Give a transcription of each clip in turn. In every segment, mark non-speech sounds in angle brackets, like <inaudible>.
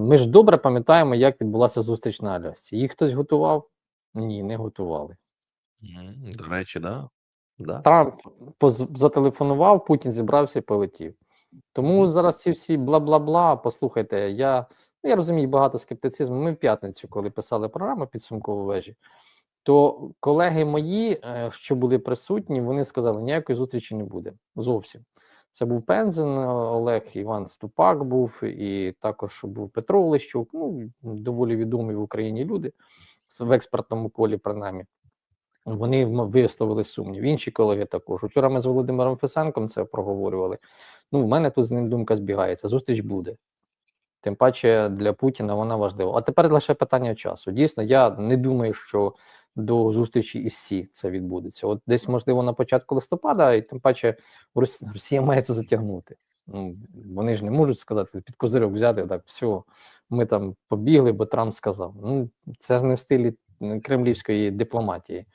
Ми ж добре пам'ятаємо, як відбулася зустріч на Алясці. Їх хтось готував? Ні, не готували. До речі, да. Да. Трамп зателефонував, Путін зібрався і полетів. Тому зараз ці всі бла-бла-бла. Послухайте, я, ну, я розумію багато скептицизму. Ми в п'ятницю, коли писали програму підсумкову вежі, то колеги мої, е, що були присутні, вони сказали, ніякої зустрічі не буде. Зовсім. Це був Пензен е, Олег, Іван Ступак був, і також був Петро Олещук, ну, доволі відомі в Україні люди в експертному колі, принаймні. Вони висловили сумнів. Інші колеги також. Вчора ми з Володимиром Фесенком це проговорювали. Ну, в мене тут з ним думка збігається. Зустріч буде. Тим паче для Путіна вона важлива. А тепер лише питання часу. Дійсно, я не думаю, що до зустрічі із Сі це відбудеться. От десь, можливо, на початку листопада, і тим паче Рос- Росія має це затягнути. Ну, вони ж не можуть сказати, під козирок взяти так, все, ми там побігли, бо Трамп сказав. Ну, це ж не в стилі кремлівської дипломатії.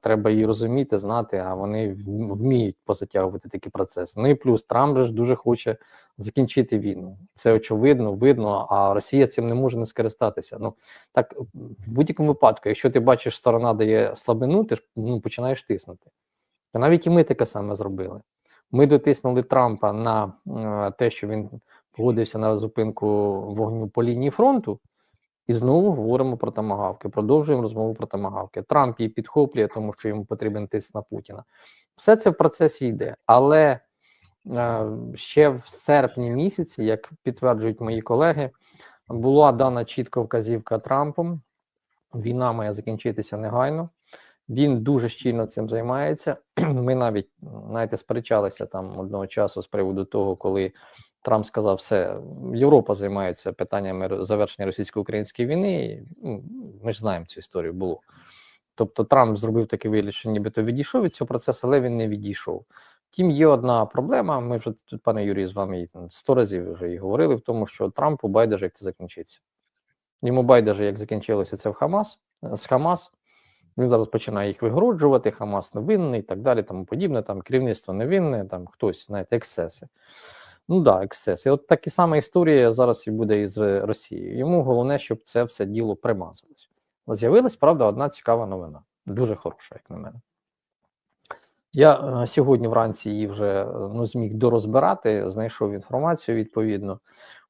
Треба її розуміти, знати, а вони вміють позатягувати такі процеси. Ну і плюс Трамп же дуже хоче закінчити війну. Це очевидно, видно, а Росія цим не може не скористатися. Ну так в будь-якому випадку, якщо ти бачиш, сторона дає слабину, ти ж ну, починаєш тиснути. Та навіть і ми таке саме зробили. Ми дотиснули Трампа на е, те, що він погодився на зупинку вогню по лінії фронту, і знову говоримо про тамагавки. Продовжуємо розмову про тамагавки. Трамп її підхоплює, тому що йому потрібен тиск на Путіна. Все це в процесі йде. Але е, ще в серпні місяці, як підтверджують мої колеги, була дана чітка вказівка Трампом. Війна має закінчитися негайно. Він дуже щільно цим займається. <clears throat> Ми навіть знаєте, сперечалися там одного часу з приводу того, коли Трамп сказав, все, Європа займається питаннями завершення російсько-української війни. і, ну, Ми ж знаємо цю історію було. Тобто Трамп зробив такий вигляд, що нібито відійшов від цього процесу, але він не відійшов. Втім, є одна проблема. Ми вже тут, пане Юрій, з вами сто разів вже і говорили в тому, що Трампу байдуже, як це закінчиться. Йому байдуже, як закінчилося це в Хамас з Хамас. Він зараз починає їх вигороджувати, Хамас невинний і так далі, тому подібне. Там керівництво невинне, там хтось, знаєте, ексцеси. Ну да, ексцеси. От така сама історія зараз і буде із Росією. Йому головне, щоб це все діло примазалось. З'явилась, правда, одна цікава новина. Дуже хороша, як на мене. Я е, сьогодні вранці її вже е, ну, зміг дорозбирати, знайшов інформацію відповідно.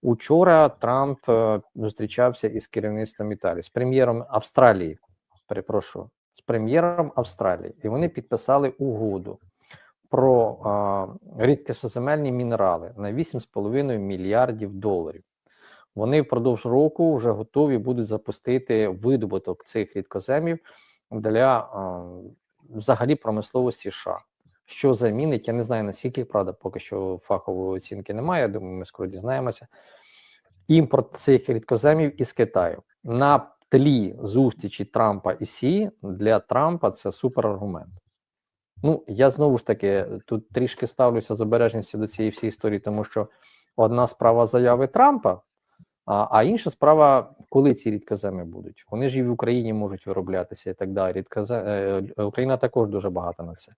Учора Трамп е, зустрічався із керівництвом Італії, з прем'єром Австралії. Перепрошую, з прем'єром Австралії, і вони підписали угоду про е, рідкісоземельні мінерали на 8,5 мільярдів доларів. Вони впродовж року вже готові будуть запустити видобуток цих рідкоземів для е, взагалі промисловості США. Що замінить, я не знаю наскільки правда, поки що фахової оцінки немає. Я думаю, ми скоро дізнаємося. Імпорт цих рідкоземів із Китаю на тлі зустрічі Трампа і Сі для Трампа це супераргумент. Ну, я знову ж таки тут трішки ставлюся з обережністю до цієї всієї історії, тому що одна справа заяви Трампа, а а інша справа, коли ці рідкоземи будуть. Вони ж і в Україні можуть вироблятися і так далі. Рідкозе... Україна також дуже багато на це.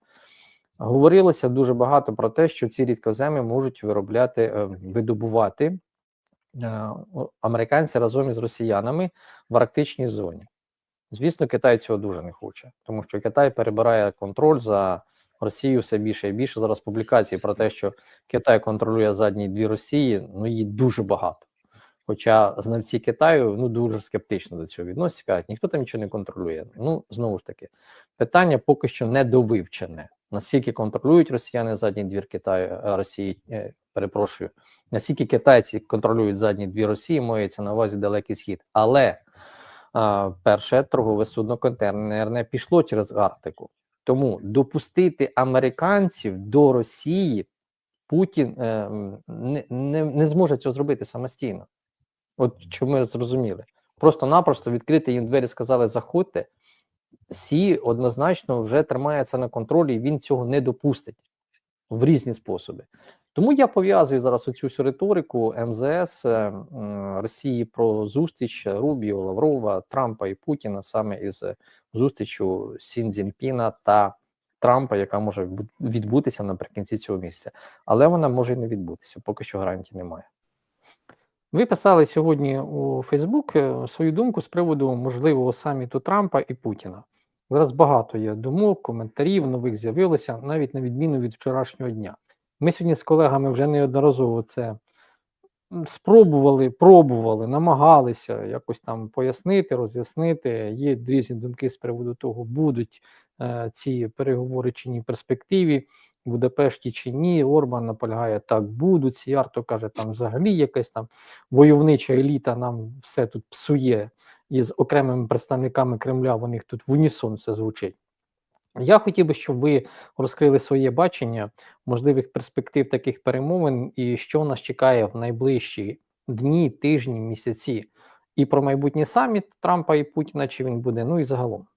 Говорилося дуже багато про те, що ці рідкоземи можуть виробляти, видобувати американці разом із росіянами в арктичній зоні. Звісно, Китай цього дуже не хоче, тому що Китай перебирає контроль за Росією все більше і більше. Зараз публікації про те, що Китай контролює задні дві Росії, ну її дуже багато. Хоча знавці Китаю ну дуже скептично до цього відносяться, кажуть, ніхто там нічого не контролює. Ну знову ж таки, питання поки що не довивчене. Наскільки контролюють росіяни задній двір Китаю Росії, е, перепрошую, наскільки китайці контролюють задній двір Росії, мається на увазі далекий схід. Але перше торгове судно контейнерне пішло через Арктику. Тому допустити американців до Росії Путін е, не, не, не зможе цього зробити самостійно. От що ми зрозуміли. Просто-напросто відкрити їм двері, сказали, заходьте. Сі однозначно вже тримається на контролі, і він цього не допустить в різні способи. Тому я пов'язую зараз оцю всю риторику МЗС е, Росії про зустріч Рубіо, Лаврова, Трампа і Путіна саме із зустрічю Сін Цзіньпіна та Трампа, яка може відбутися наприкінці цього місяця. Але вона може і не відбутися, поки що гарантій немає. Ви писали сьогодні у Фейсбук е, свою думку з приводу можливого саміту Трампа і Путіна. Зараз багато є думок, коментарів, нових з'явилося, навіть на відміну від вчорашнього дня. Ми сьогодні з колегами вже неодноразово це спробували, пробували, намагалися якось там пояснити, роз'яснити. Є різні думки з приводу того, будуть е, ці переговори чи ні в перспективі. в Будапешті чи ні, Орбан наполягає, так будуть. Сіярто каже, там взагалі якась там войовнича еліта нам все тут псує, і з окремими представниками Кремля в них тут в унісон все звучить. Я хотів би, щоб ви розкрили своє бачення можливих перспектив таких перемовин і що нас чекає в найближчі дні, тижні, місяці, і про майбутній саміт Трампа і Путіна, чи він буде, ну і загалом.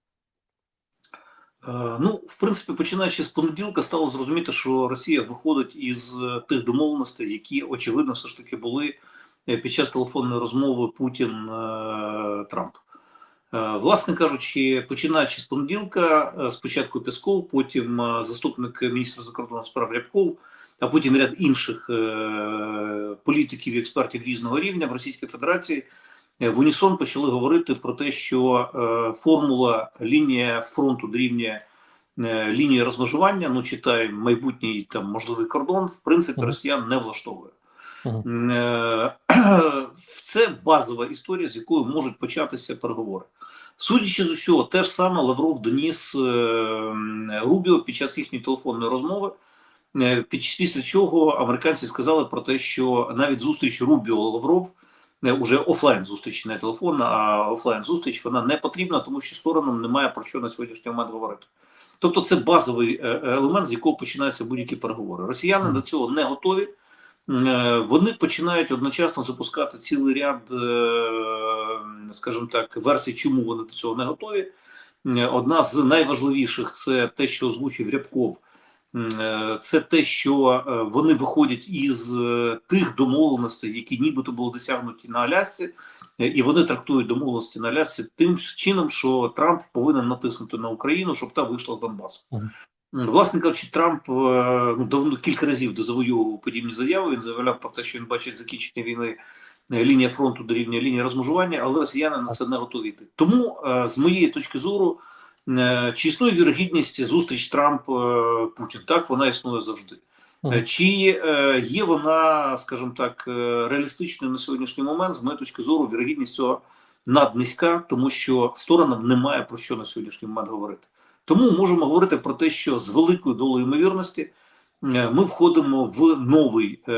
Е, Ну, в принципі, починаючи з понеділка, стало зрозуміти, що Росія виходить із е, тих домовленостей, які очевидно все ж таки були е, під час телефонної розмови Путін-Трамп. Власне кажучи, починаючи з понеділка, е, спочатку Песков, потім е, заступник міністра закордонних справ Рябков, а потім ряд інших е, політиків і експертів різного рівня в Російській Федерації е, в унісон почали говорити про те, що е, формула лінія фронту дорівнює е, лінії розмежування, ну читаємо майбутній там можливий кордон, в принципі, росіян не влаштовує. Е, <clears throat> Це базова історія, з якою можуть початися переговори. Судячи з усього, те ж саме Лавров доніс е, Рубіо під час їхньої телефонної розмови. Е, після чого американці сказали про те, що навіть зустріч Рубіо Лавров е, уже офлайн зустріч, не телефонна, а офлайн зустріч, вона не потрібна, тому що сторонам немає про що на сьогоднішній момент говорити. Тобто, це базовий елемент, з якого починаються будь-які переговори. Росіяни до цього не готові. Е, Вони починають одночасно запускати цілий ряд, е, скажімо так, версій, чому вони до цього не готові. Е, Одна з найважливіших це те, що озвучив Рябков. Це те, що вони виходять із тих домовленостей, які нібито були досягнуті на Алясці, і вони трактують домовленості на Алясці тим чином, що Трамп повинен натиснути на Україну, щоб та вийшла з Донбасу. Власне кажучи, Трамп е, ну, давно кілька разів дозавоював подібні заяви. Він заявляв про те, що він бачить закінчення війни е, лінія фронту дорівнює лінії розмежування, але росіяни на це не готові йти. Тому, е, з моєї точки зору, чи існує вірогідність зустріч Трамп Путін? Так, вона існує завжди. Чи є вона, скажімо так, реалістичною на сьогоднішній момент, з моєї точки зору, вірогідність цього наднизька, тому що сторонам немає про що на сьогоднішній момент говорити. Тому можемо говорити про те, що з великою долею ймовірності е, ми входимо в новий е,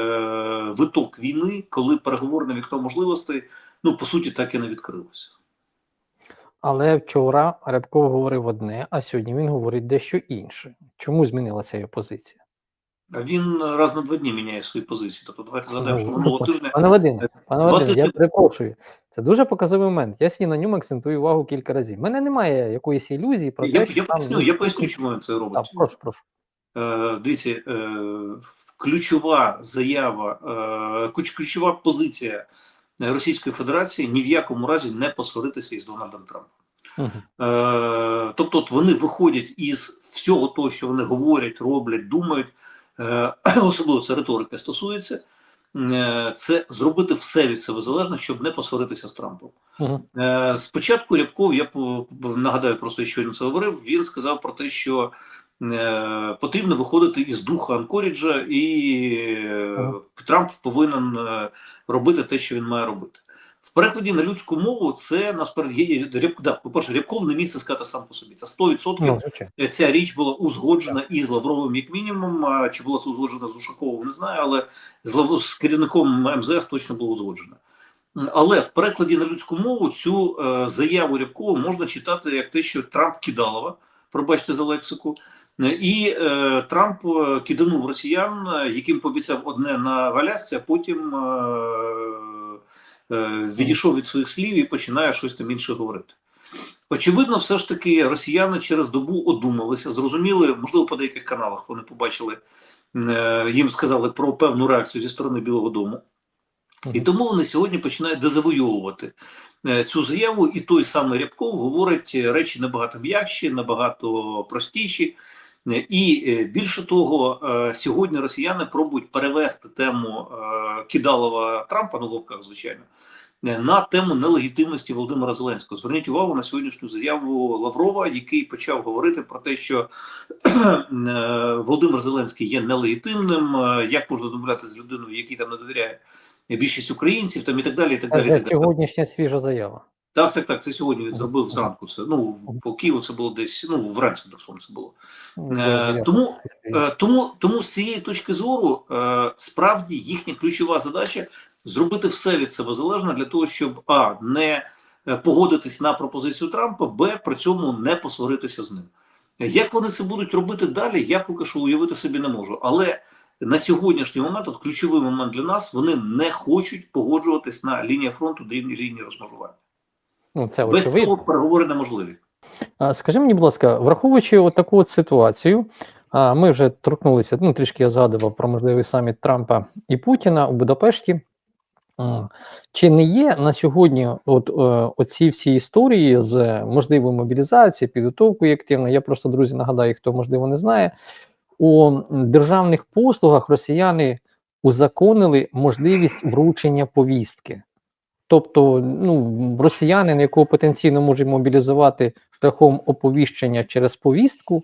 виток війни, коли переговорне вікно можливостей, ну по суті, так і не відкрилося. Але вчора Рябков говорив одне, а сьогодні він говорить дещо інше. Чому змінилася його позиція? А він раз на два дні міняє свої позиції. Тобто, давайте згадаємо, що Ну, минулого тижня Пане Вадиме, пане Вадиме, я перепрошую. Це дуже показовий момент. Я сьогодні на ньому акцентую увагу кілька разів. У мене немає якоїсь ілюзії про я, те, я, що там, поясню, я поясню, чому він це робить. Так, прошу, прошу. Е, Дивіться, е, ключова заява, е, ключова позиція Російської Федерації ні в якому разі не посваритися із Дональдом Трампом. Е, Тобто, от вони виходять із всього того, що вони говорять, роблять, думають, е, <clears throat> особливо це риторика стосується. Е, Це зробити все від себе залежно, щоб не посваритися з Трампом. Е, Спочатку Рябков, я нагадаю просто, що він це говорив. Він сказав про те, що е, потрібно виходити із духа Анкоріджа, і Ага. Трамп повинен робити те, що він має робити. В перекладі на людську мову це насправді да, по-перше, Рябков не міг це сказати сам по собі. Це 100% Ну. Е, Ця річ була узгоджена із Лавровим, як мінімум. А Чи була це узгоджена з Ушаковим, не знаю, але з, Лав... з керівником МЗС точно було узгоджено. Але в перекладі на людську мову цю е, заяву Рябкова можна читати як те, що Трамп кидалова, пробачте за лексику, Е, і е, Трамп е, киданув росіян, яким пообіцяв одне на Валясці, а потім е, відійшов від своїх слів і починає щось там інше говорити. Очевидно, все ж таки росіяни через добу одумалися, зрозуміли, можливо, по деяких каналах вони побачили, е, їм сказали про певну реакцію зі сторони Білого Дому. І тому вони сьогодні починають дезавойовувати е, цю заяву, і той самий Рябков говорить речі набагато м'якші, набагато простіші. Е, І е, більше того, е, сьогодні росіяни пробують перевести тему Кидалова Трампа, ну в лапках, звичайно, на тему нелегітимності Володимира Зеленського. Зверніть увагу на сьогоднішню заяву Лаврова, який почав говорити про те, що Володимир Зеленський є нелегітимним. Як можна домовляти з людиною, якій там не довіряє більшість українців, там і так далі. І так далі. і так далі. сьогоднішня свіжа заява. Так, так, так. Це сьогодні він зробив зранку. Це ну по Києву це було десь. Ну вранці словом це було. Ну, Е, тому Е, Тому, тому з цієї точки зору е, справді їхня ключова задача зробити все від себе залежне для того, щоб а не е, погодитись на пропозицію Трампа, б при цьому не посваритися з ним. Як вони це будуть робити далі, я поки що уявити собі не можу. Але на сьогоднішній момент, от ключовий момент для нас, вони не хочуть погоджуватись на лінії фронту до лінії розмежування. Ну, це Без очевидно. цього переговори неможливі. Скажи мені, будь ласка, враховуючи от таку от ситуацію, ми вже торкнулися, ну трішки я згадував про можливий саміт Трампа і Путіна у Будапешті. Чи не є на сьогодні от е, оці всі історії з можливою мобілізацією, підготовкою активно? Я просто друзі нагадаю, хто можливо не знає, у державних послугах росіяни узаконили можливість вручення повістки. Тобто, ну, росіянин, якого потенційно можуть мобілізувати шляхом оповіщення через повістку,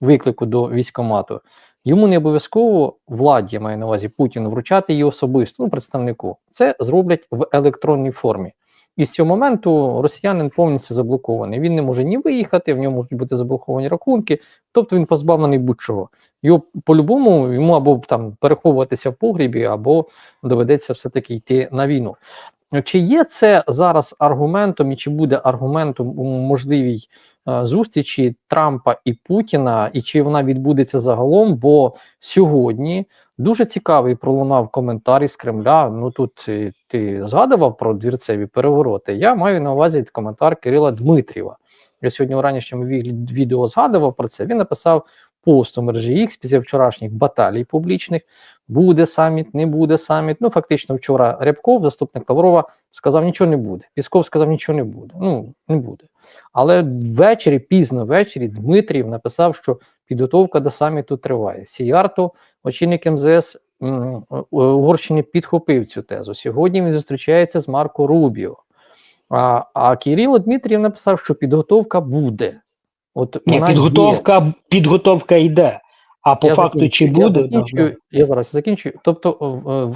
виклику до військкомату, йому не обов'язково владі, я маю на увазі Путіну, вручати її особисто, ну, представнику. Це зроблять в електронній формі. І з цього моменту росіянин повністю заблокований. Він не може ні виїхати, в ньому можуть бути заблоковані рахунки, тобто він позбавлений будь-чого. Його по-любому йому або там переховуватися в погрібі, або доведеться все-таки йти на війну. Чи є це зараз аргументом, і чи буде аргументом у можливій е, зустрічі Трампа і Путіна, і чи вона відбудеться загалом? Бо сьогодні дуже цікавий пролунав коментар із Кремля. Ну тут е, ти згадував про двірцеві перевороти. Я маю на увазі коментар Кирила Дмитрієва. Я сьогодні у ранішньому ві- відео згадував про це. Він написав пост у мережі X після вчорашніх баталій публічних. Буде саміт, не буде саміт. Ну, фактично, вчора Рябков, заступник Лаврова, сказав, нічого не буде. Пісков сказав, нічого не буде. Ну, не буде. Але ввечері, пізно ввечері, Дмитрів написав, що підготовка до саміту триває. Сіярто, очільник МЗС Угорщини, підхопив цю тезу. Сьогодні він зустрічається з Марко Рубіо. А, а Кирило Дмитрів написав, що підготовка буде. От Ні, вона є. підготовка, підготовка йде. А по Я факту, чи я буде, да, закінчую, да. я зараз закінчую. Тобто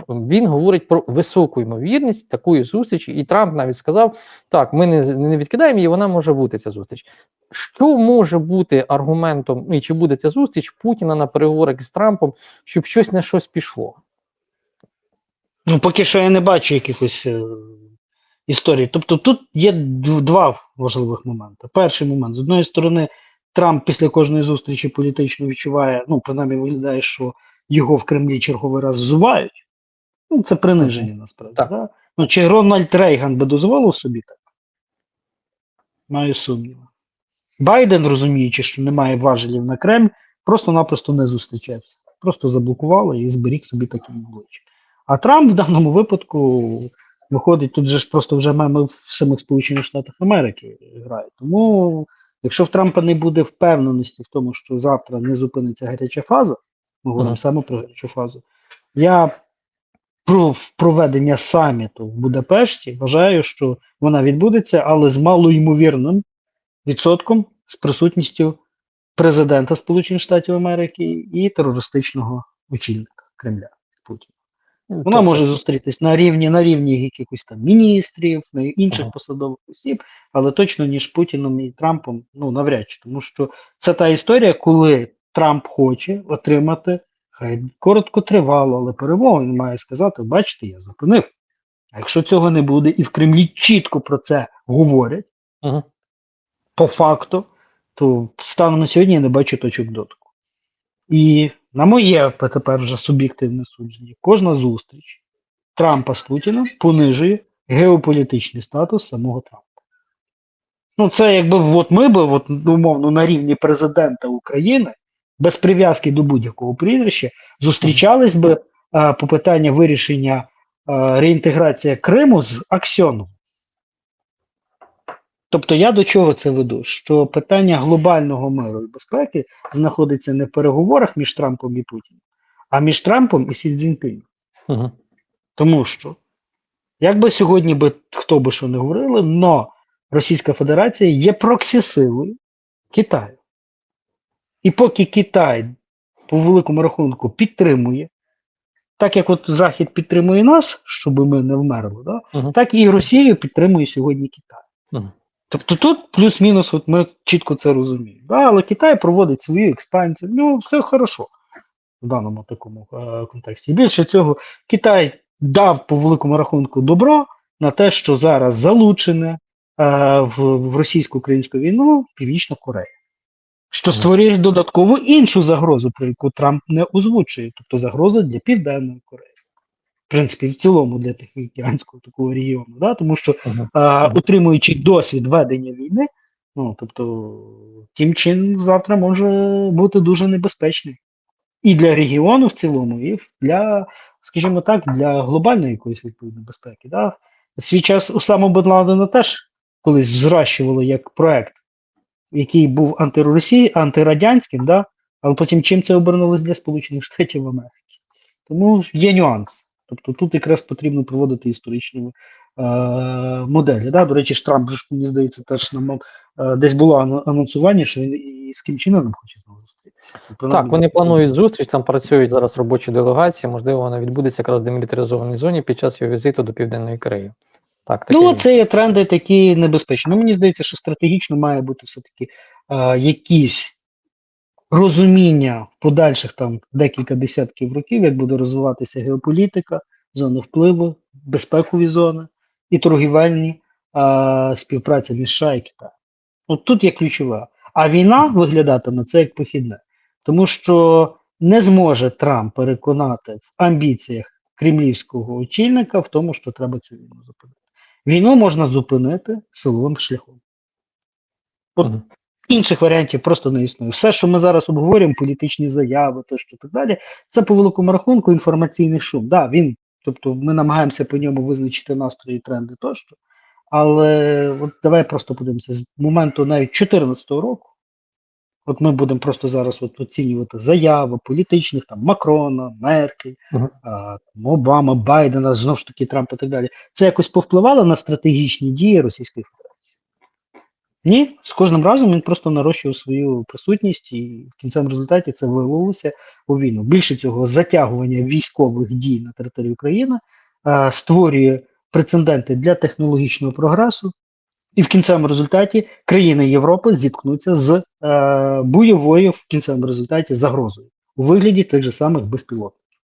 е, е, він говорить про високу ймовірність такої зустрічі, і Трамп навіть сказав: так, ми не, не відкидаємо її, вона може бути ця зустріч. Що може бути аргументом, ну, і чи буде ця зустріч Путіна на переговорах з Трампом, щоб щось на щось пішло? Ну, поки що я не бачу якихось е, історій. Тобто тут є два важливих моменти. Перший момент, з одної сторони, Трамп після кожної зустрічі політично відчуває, ну, принаймні виглядає, що його в Кремлі черговий раз взувають. Ну, це приниження насправді. Так. Да? Ну, чи Рональд Рейган би дозволив собі так? Маю сумніви. Байден, розуміючи, що немає важелів на Кремль, просто-напросто не зустрічався. Просто заблокували і зберіг собі такі обличчя. А Трамп в даному випадку виходить, тут же ж просто вже меми в самих Сполучених Штатах Америки грають. Тому, якщо в Трампа не буде впевненості в тому, що завтра не зупиниться гаряча фаза, ми говоримо саме про гарячу фазу, я про проведення саміту в Будапешті вважаю, що вона відбудеться, але з малоймовірним відсотком з присутністю президента Сполучених Штатів Америки і терористичного очільника Кремля Путіна. Вона Тобто, може зустрітись на рівні на рівні якихось там міністрів, на інших Ага. посадових осіб, але точно ніж Путіном і Трампом, ну навряд чи, тому що це та історія, коли Трамп хоче отримати хай коротко тривало, але перемогу він має сказати: бачите, я зупинив. А якщо цього не буде, і в Кремлі чітко про це говорять, Ага. по факту, то станом на сьогодні я не бачу точок дотику. І на моє тепер вже суб'єктивне судження, кожна зустріч Трампа з Путіним понижує геополітичний статус самого Трампа. Ну, це якби от ми би, от, умовно, на рівні президента України, без прив'язки до будь-якого прізвища, зустрічались би а, по питанню вирішення а, реінтеграції Криму з Аксьоновим. Тобто я до чого це веду? Що питання глобального миру і безпеки знаходиться не в переговорах між Трампом і Путіним, а між Трампом і Сі Цзіньпінем. Угу. Тому що, як би сьогодні би хто би що не говорили, но Російська Федерація є проксі-силою Китаю. І поки Китай по великому рахунку підтримує, так як от Захід підтримує нас, щоб ми не вмерли, да? Мгм. так і Росію підтримує сьогодні Китай. Мгм. Тобто тут плюс-мінус, от ми чітко це розуміємо. Да? Але Китай проводить свою експансію, ну все хорошо в даному такому е, контексті. Більше цього, Китай дав по великому рахунку добро на те, що зараз залучене е, в, в російсько-українську війну Північна Корея. Що створює додаткову іншу загрозу, про яку Трамп не озвучує, тобто загроза для Південної Кореї. В принципі, в цілому для Тихоокеанського такого регіону, да? тому що Мгм. а, утримуючи досвід ведення війни, ну тобто Кім Чен завтра може бути дуже небезпечним і для регіону в цілому, і для, скажімо так, для глобальної якоїсь відповідної безпеки. Да? Свій час Усаму Бен Ладена теж колись зрощували як проект, який був антиросій, антирадянським, да? але потім чим це обернулось для Сполучених Штатів Америки. Тому є нюанс. Тобто тут якраз потрібно проводити історичні е, моделі. Да? До речі, ж Трамп ж, мені здається, теж нам е, десь було анонсування, що він і з Кім Чен Ыном хоче знову зустрітися. Так, вони планують зустріч, там працюють зараз робочі делегації, можливо, вона відбудеться якраз в демілітаризованій зоні під час його візиту до Південної Кореї. Так, таке Ну, це є тренди такі небезпечні. Ну, мені здається, що стратегічно має бути все-таки е, якісь розуміння подальших там декілька десятків років, як буде розвиватися геополітика, зони впливу, безпекові зони і торгівельні е, співпраця між США і Китаєм. От тут є ключова. А війна виглядатиме це як похідне, тому що не зможе Трамп переконати в амбіціях кремлівського очільника в тому, що треба цю війну зупинити. Війну можна зупинити силовим шляхом. От. Інших варіантів просто не існує. Все, що ми зараз обговорюємо, політичні заяви, то що так далі, це по великому рахунку інформаційний шум. Да, він, тобто ми намагаємося по ньому визначити настрої, тренди тощо. Але от давай просто подивимося з моменту навіть 2014 року. От ми будемо просто зараз от оцінювати заяви політичних там Макрона, Меркель, а, там, Обама, Байдена, знову ж таки Трампа і так далі. Це якось повпливало на стратегічні дії Російської Федерації? Ні, з кожним разом він просто нарощував свою присутність, і в кінцевому результаті це вилилося у війну. Більше цього, затягування військових дій на території України е, створює прецеденти для технологічного прогресу, і в кінцевому результаті країни Європи зіткнуться з е, бойовою в кінцевому результаті загрозою у вигляді тих же самих безпілотників.